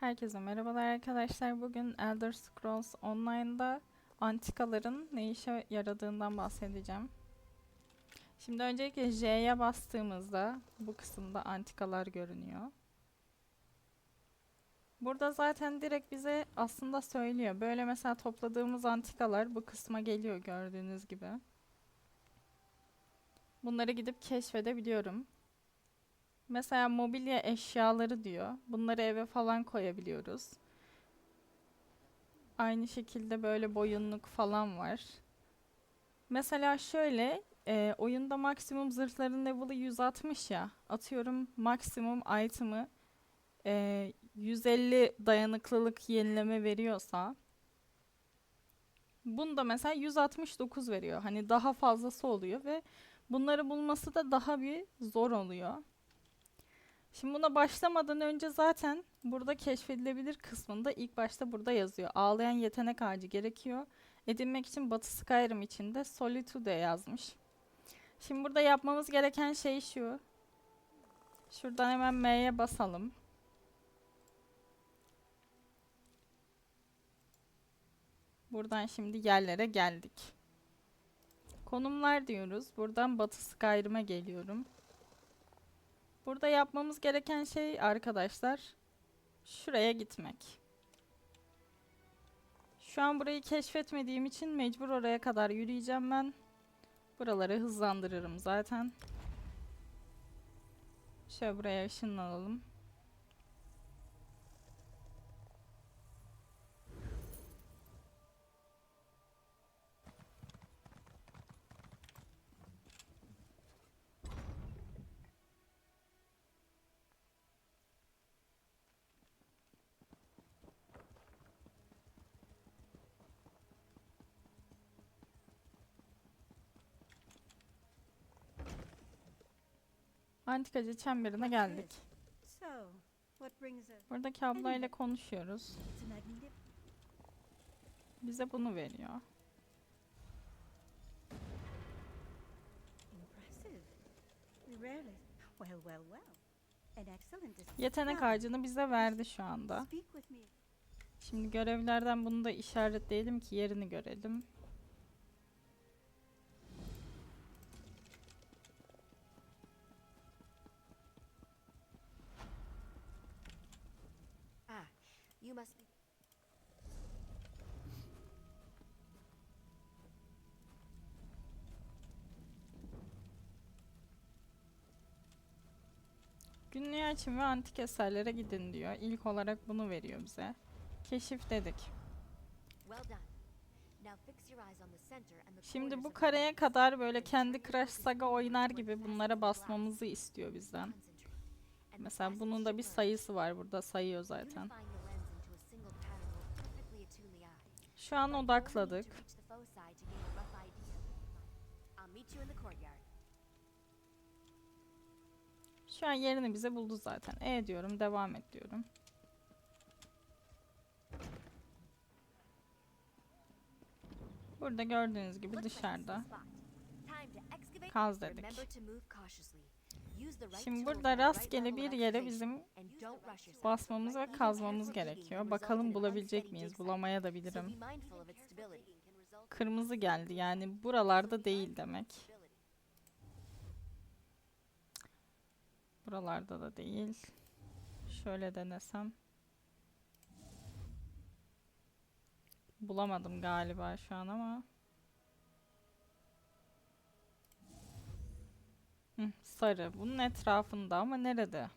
Herkese merhabalar arkadaşlar. Bugün Elder Scrolls Online'da antikaların ne işe yaradığından bahsedeceğim. Şimdi öncelikle J'ye bastığımızda bu kısımda antikalar görünüyor. Burada zaten direkt bize aslında söylüyor. Böyle mesela topladığımız antikalar bu kısma geliyor gördüğünüz gibi. Bunları gidip keşfedebiliyorum. Mesela mobilya eşyaları diyor. Bunları eve falan koyabiliyoruz. Aynı şekilde böyle boyunluk falan var. Mesela şöyle e, oyunda maksimum zırhların level'ı 160 ya. Atıyorum maksimum item'ı e, 150 dayanıklılık yenileme veriyorsa bunda mesela 169 veriyor. Hani daha fazlası oluyor ve bunları bulması da daha bir zor oluyor. Şimdi buna başlamadan önce zaten burada keşfedilebilir kısmında ilk başta burada yazıyor. Ağlayan yetenek ağacı gerekiyor. Edinmek için Batı Skyrim içinde Solitude yazmış. Şimdi burada yapmamız gereken şey şu. Şuradan hemen M'ye basalım. Buradan şimdi yerlere geldik. Konumlar diyoruz. Buradan Batı Skyrim'e geliyorum. Burada yapmamız gereken şey arkadaşlar şuraya gitmek. Şu an burayı keşfetmediğim için mecbur oraya kadar yürüyeceğim ben. Buraları hızlandırırım zaten. Şöyle buraya ışınlanalım. Antikacı çemberine geldik. Buradaki ablayla konuşuyoruz. A magnetic. Bize bunu veriyor. Yetenek ağacını bize verdi şu anda. Şimdi görevlerden bunu da işaretleyelim ki yerini görelim. Be. Günlüğü açın ve antik eserlere gidin diyor. İlk olarak bunu veriyor bize. Keşif dedik. Şimdi bu kareye kadar böyle kendi Crash Saga oynar gibi bunlara basmamızı istiyor bizden. Mesela bunun da bir sayısı var burada sayıyor zaten. İn the courtyard. Şu an yerini bize buldu zaten. E diyorum, devam et diyorum. Burada gördüğünüz gibi dışarıda. Kaz dedik. Şimdi burada rastgele bir yere bizim basmamız ve kazmamız gerekiyor. Bakalım bulabilecek miyiz? Bulamaya da bilirim. Kırmızı geldi yani buralarda değil demek. Buralarda da değil. Şöyle denesem. Bulamadım galiba şu an ama. Sarı. Bunun etrafında ama nerede?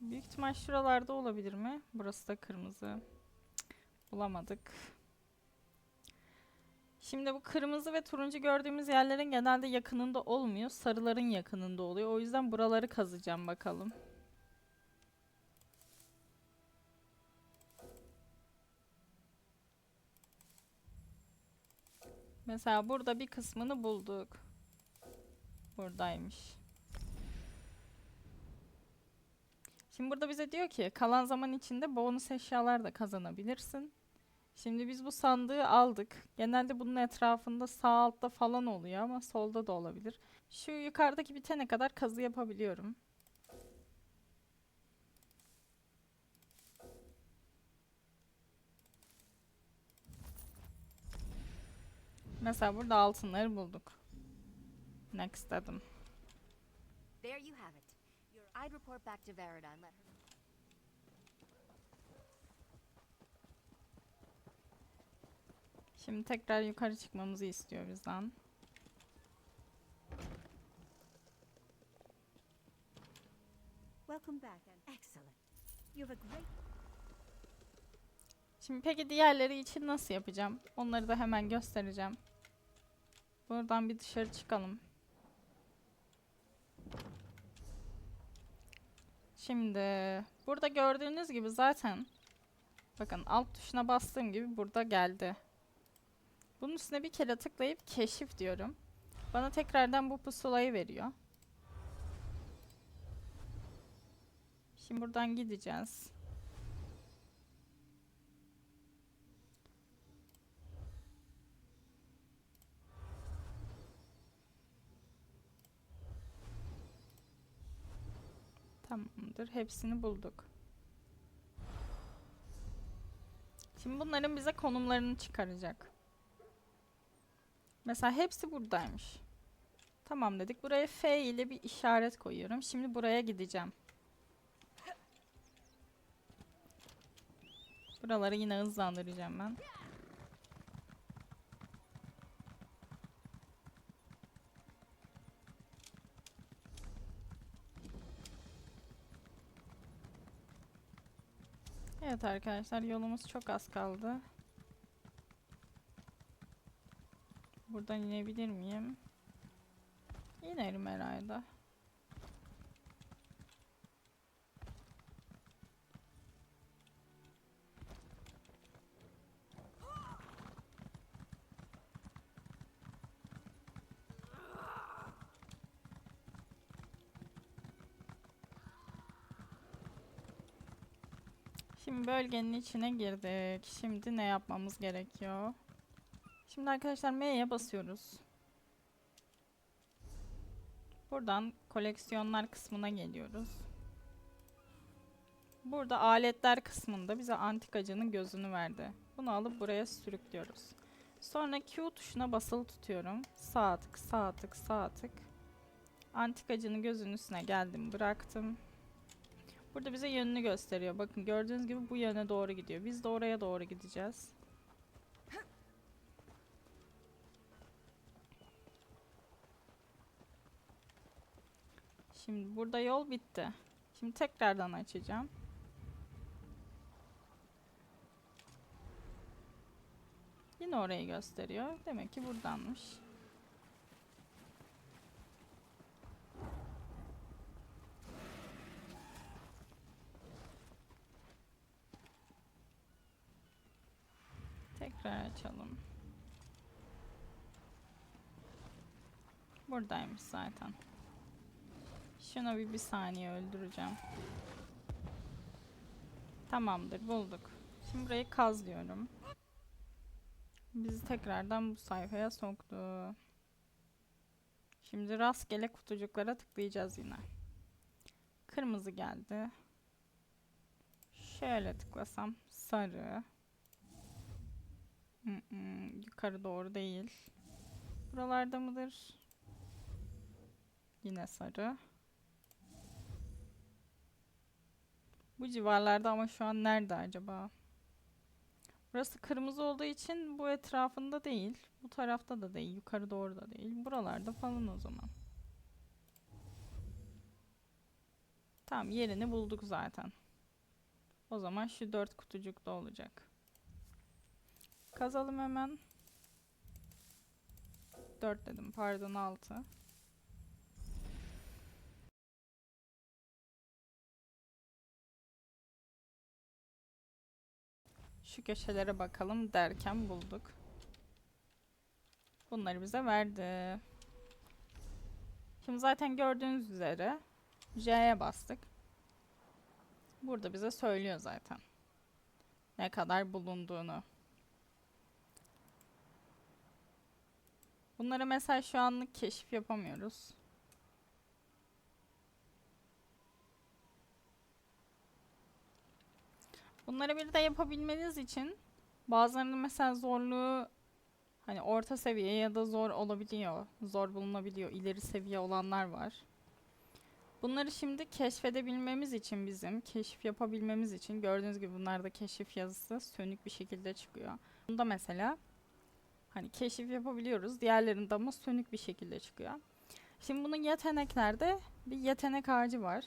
Büyük ihtimal şuralarda olabilir mi? Burası da kırmızı. Bulamadık. Şimdi bu kırmızı ve turuncu gördüğümüz yerlerin genelde yakınında olmuyor. Sarıların yakınında oluyor. O yüzden buraları kazacağım bakalım. Mesela burada bir kısmını bulduk. Buradaymış. Şimdi burada bize diyor ki kalan zaman içinde bonus eşyalar da kazanabilirsin. Şimdi biz bu sandığı aldık. Genelde bunun etrafında sağ altta falan oluyor ama solda da olabilir. Şu yukarıdaki bitene kadar kazı yapabiliyorum. Mesela burada altınları bulduk. Next dedim. There you have it. Your, I'd report back to Verida and let her. Şimdi tekrar yukarı çıkmamızı istiyor bizden. Welcome back and excellent. You have a great Şimdi peki diğerleri için nasıl yapacağım? Onları da hemen göstereceğim. Buradan bir dışarı çıkalım. Şimdi burada gördüğünüz gibi zaten bakın alt tuşuna bastığım gibi burada geldi. Bunun üstüne bir kere tıklayıp keşif diyorum. Bana tekrardan bu pusulayı veriyor. Şimdi buradan gideceğiz. Tamamdır. Hepsini bulduk. Şimdi bunların bize konumlarını çıkaracak. Mesela hepsi buradaymış. Tamam dedik. Buraya F ile bir işaret koyuyorum. Şimdi buraya gideceğim. Buraları yine hızlandıracağım ben. Evet arkadaşlar yolumuz çok az kaldı. Buradan inebilir miyim? İnerim herhalde. Şimdi bölgenin içine girdik. Şimdi ne yapmamız gerekiyor? Şimdi arkadaşlar M'ye basıyoruz. Buradan koleksiyonlar kısmına geliyoruz. Burada aletler kısmında bize antikacının gözünü verdi. Bunu alıp buraya sürüklüyoruz. Sonra Q tuşuna basılı tutuyorum. Sağ tık, sağ tık, sağ tık. Antikacının gözünün üstüne geldim, bıraktım. Burada bize yönünü gösteriyor. Bakın gördüğünüz gibi bu yöne doğru gidiyor. Biz de oraya doğru gideceğiz. Şimdi burada yol bitti. Şimdi tekrardan açacağım. Yine orayı gösteriyor. Demek ki buradanmış. Tekrar açalım. Buradaymış zaten. Şunu bir, bir saniye öldüreceğim. Tamamdır bulduk. Şimdi burayı kaz diyorum. Bizi tekrardan bu sayfaya soktu. Şimdi rastgele kutucuklara tıklayacağız yine. Kırmızı geldi. Şöyle tıklasam sarı. Mm-mm, yukarı doğru değil. Buralarda mıdır? Yine sarı. Bu civarlarda ama şu an nerede acaba? Burası kırmızı olduğu için bu etrafında değil. Bu tarafta da değil. Yukarı doğru da değil. Buralarda falan o zaman. Tamam yerini bulduk zaten. O zaman şu dört kutucukta olacak. Kazalım hemen. 4 dedim pardon 6. Şu köşelere bakalım derken bulduk. Bunları bize verdi. Şimdi zaten gördüğünüz üzere J'ye bastık. Burada bize söylüyor zaten. Ne kadar bulunduğunu. Bunlara mesela şu anlık keşif yapamıyoruz. Bunları bir de yapabilmeniz için bazılarının mesela zorluğu Hani orta seviye ya da zor olabiliyor. Zor bulunabiliyor. İleri seviye olanlar var. Bunları şimdi keşfedebilmemiz için bizim, keşif yapabilmemiz için gördüğünüz gibi bunlarda keşif yazısı sönük bir şekilde çıkıyor. Bunda mesela hani keşif yapabiliyoruz. Diğerlerinde ama sönük bir şekilde çıkıyor. Şimdi bunun yeteneklerde bir yetenek ağacı var.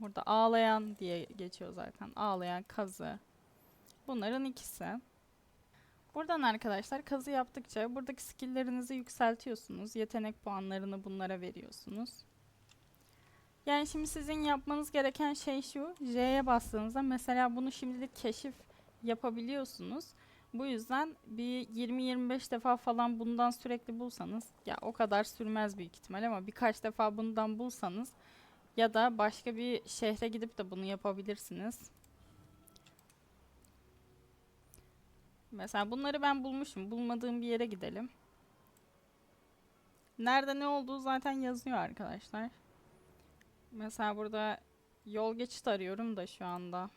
Burada ağlayan diye geçiyor zaten. Ağlayan kazı. Bunların ikisi. Buradan arkadaşlar kazı yaptıkça buradaki skilllerinizi yükseltiyorsunuz. Yetenek puanlarını bunlara veriyorsunuz. Yani şimdi sizin yapmanız gereken şey şu. J'ye bastığınızda mesela bunu şimdilik keşif yapabiliyorsunuz. Bu yüzden bir 20-25 defa falan bundan sürekli bulsanız ya o kadar sürmez büyük ihtimal ama birkaç defa bundan bulsanız ya da başka bir şehre gidip de bunu yapabilirsiniz. Mesela bunları ben bulmuşum. Bulmadığım bir yere gidelim. Nerede ne olduğu zaten yazıyor arkadaşlar. Mesela burada yol geçit arıyorum da şu anda.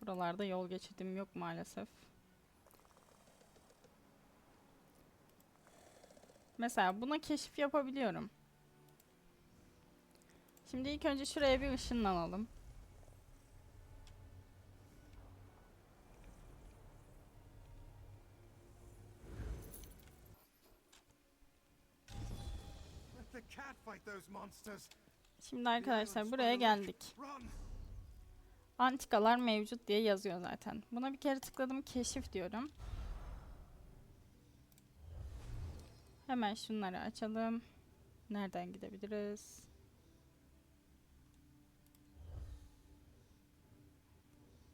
Buralarda yol geçidim yok maalesef. Mesela buna keşif yapabiliyorum. Şimdi ilk önce şuraya bir ışınlanalım. Şimdi arkadaşlar buraya geldik. Antikalar mevcut diye yazıyor zaten. Buna bir kere tıkladım keşif diyorum. Hemen şunları açalım. Nereden gidebiliriz?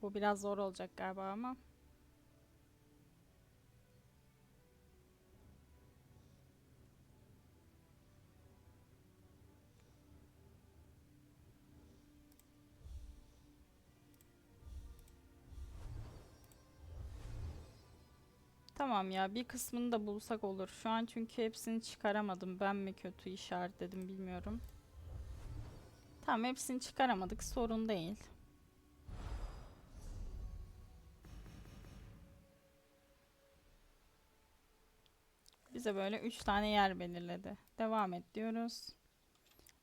Bu biraz zor olacak galiba ama. Tamam ya bir kısmını da bulsak olur. Şu an çünkü hepsini çıkaramadım. Ben mi kötü işaretledim bilmiyorum. Tamam hepsini çıkaramadık. Sorun değil. Bize böyle 3 tane yer belirledi. Devam et diyoruz.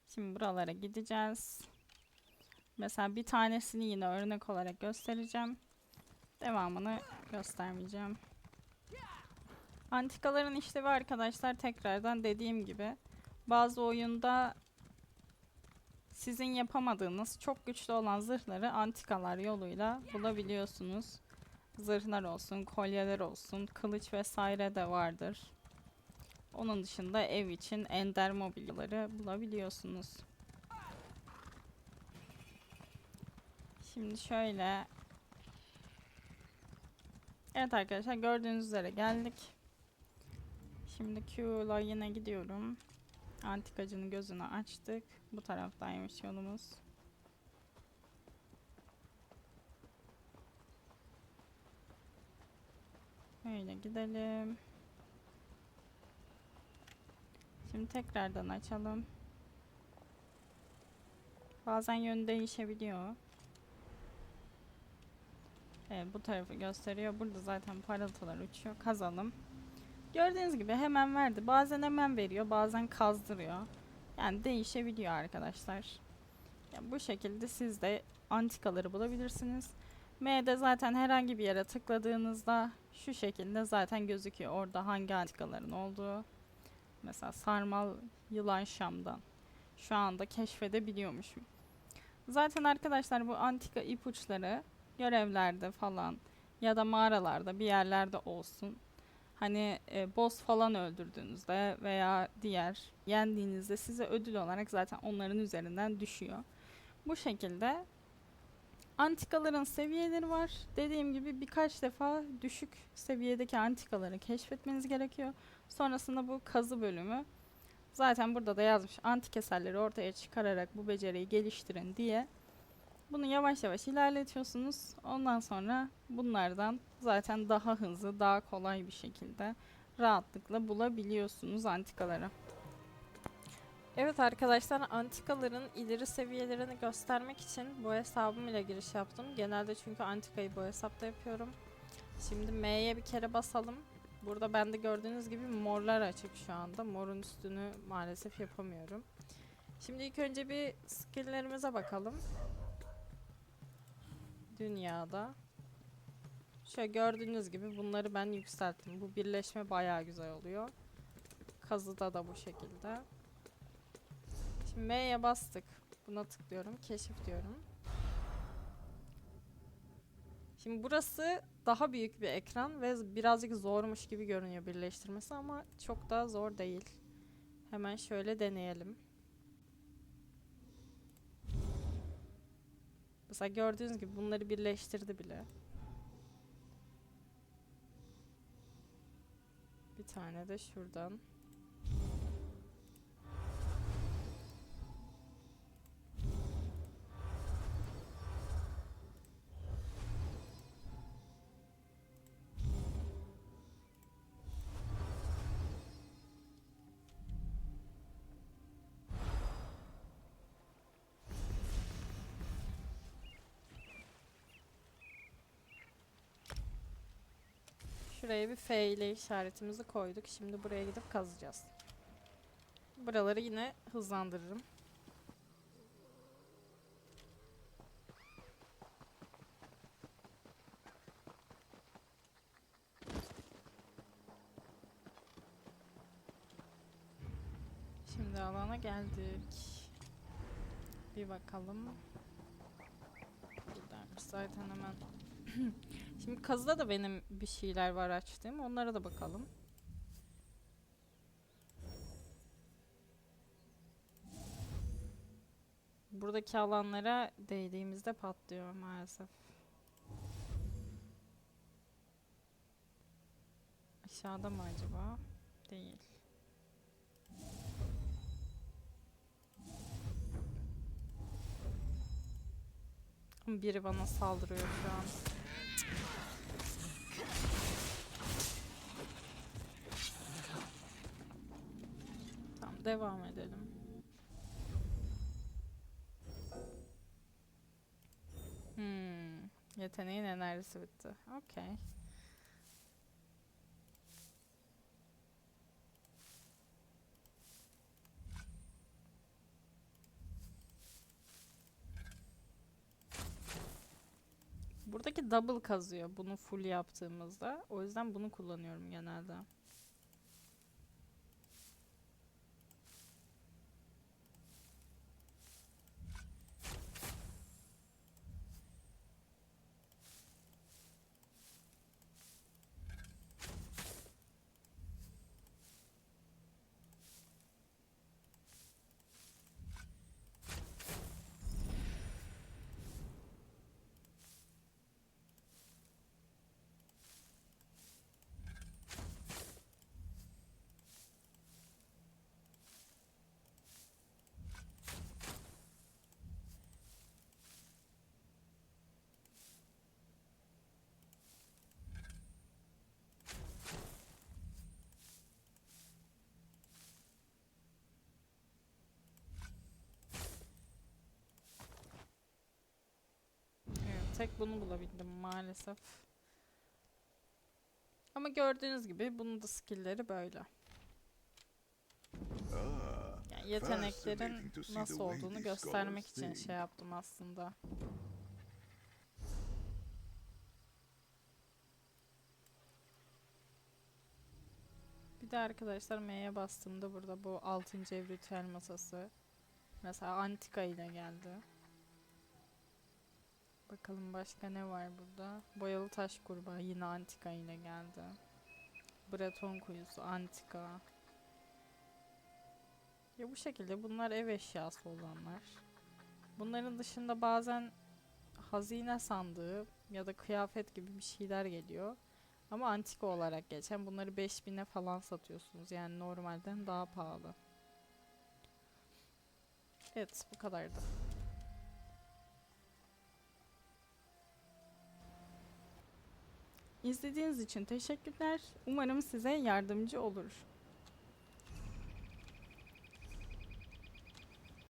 Şimdi buralara gideceğiz. Mesela bir tanesini yine örnek olarak göstereceğim. Devamını göstermeyeceğim. Antikaların işlevi arkadaşlar tekrardan dediğim gibi bazı oyunda sizin yapamadığınız çok güçlü olan zırhları antikalar yoluyla bulabiliyorsunuz. Zırhlar olsun, kolyeler olsun, kılıç vesaire de vardır. Onun dışında ev için ender mobilyaları bulabiliyorsunuz. Şimdi şöyle Evet arkadaşlar gördüğünüz üzere geldik. Şimdi Q'la yine gidiyorum. Antikacının gözünü açtık. Bu taraftaymış yolumuz. Böyle gidelim. Şimdi tekrardan açalım. Bazen yön değişebiliyor. Evet bu tarafı gösteriyor. Burada zaten parıltılar uçuyor. Kazalım. Gördüğünüz gibi hemen verdi. Bazen hemen veriyor, bazen kazdırıyor. Yani değişebiliyor arkadaşlar. Yani bu şekilde siz de antikaları bulabilirsiniz. M'de zaten herhangi bir yere tıkladığınızda şu şekilde zaten gözüküyor. Orada hangi antikaların olduğu. Mesela sarmal yılan şamdan. Şu anda keşfedebiliyormuşum. Zaten arkadaşlar bu antika ipuçları görevlerde falan ya da mağaralarda bir yerlerde olsun hani e, boss falan öldürdüğünüzde veya diğer yendiğinizde size ödül olarak zaten onların üzerinden düşüyor. Bu şekilde antikaların seviyeleri var. Dediğim gibi birkaç defa düşük seviyedeki antikaları keşfetmeniz gerekiyor. Sonrasında bu kazı bölümü zaten burada da yazmış antik eserleri ortaya çıkararak bu beceriyi geliştirin diye. Bunu yavaş yavaş ilerletiyorsunuz. Ondan sonra bunlardan zaten daha hızlı, daha kolay bir şekilde rahatlıkla bulabiliyorsunuz antikaları. Evet arkadaşlar antikaların ileri seviyelerini göstermek için bu hesabım ile giriş yaptım. Genelde çünkü antikayı bu hesapta yapıyorum. Şimdi M'ye bir kere basalım. Burada bende gördüğünüz gibi morlar açık şu anda. Morun üstünü maalesef yapamıyorum. Şimdi ilk önce bir skill'lerimize bakalım. Dünyada. Şöyle gördüğünüz gibi bunları ben yükselttim. Bu birleşme bayağı güzel oluyor. Kazıda da bu şekilde. Şimdi M'ye bastık. Buna tıklıyorum. Keşif diyorum. Şimdi burası daha büyük bir ekran ve birazcık zormuş gibi görünüyor birleştirmesi ama çok da zor değil. Hemen şöyle deneyelim. Mesela gördüğünüz gibi bunları birleştirdi bile. Bir tane de şuradan. Şuraya bir F ile işaretimizi koyduk. Şimdi buraya gidip kazacağız. Buraları yine hızlandırırım. Şimdi alana geldik. Bir bakalım. Buradaymış zaten hemen. Şimdi kazıda da benim bir şeyler var açtığım. Onlara da bakalım. Buradaki alanlara değdiğimizde patlıyor maalesef. Aşağıda mı acaba? Değil. Biri bana saldırıyor şu an. Tamam devam edelim. Hmm, yeteneğin enerjisi bitti. Okey. Buradaki double kazıyor bunu full yaptığımızda. O yüzden bunu kullanıyorum genelde. Evet, tek bunu bulabildim maalesef. Ama gördüğünüz gibi bunun da skill'leri böyle. Ah, Yani yeteneklerin nasıl olduğunu göstermek için şey yaptım aslında. Bir de arkadaşlar M'ye bastığımda burada bu 6. ev ritüel masası. Mesela antika ile geldi. Bakalım başka ne var burada. Boyalı taş kurbağa yine antika ile geldi. Breton kuyusu antika. Ya bu şekilde bunlar ev eşyası olanlar. Bunların dışında bazen hazine sandığı ya da kıyafet gibi bir şeyler geliyor. Ama antika olarak geçen bunları 5000'e falan satıyorsunuz. Yani normalden daha pahalı. Evet bu kadardı. İzlediğiniz için teşekkürler. Umarım size yardımcı olur.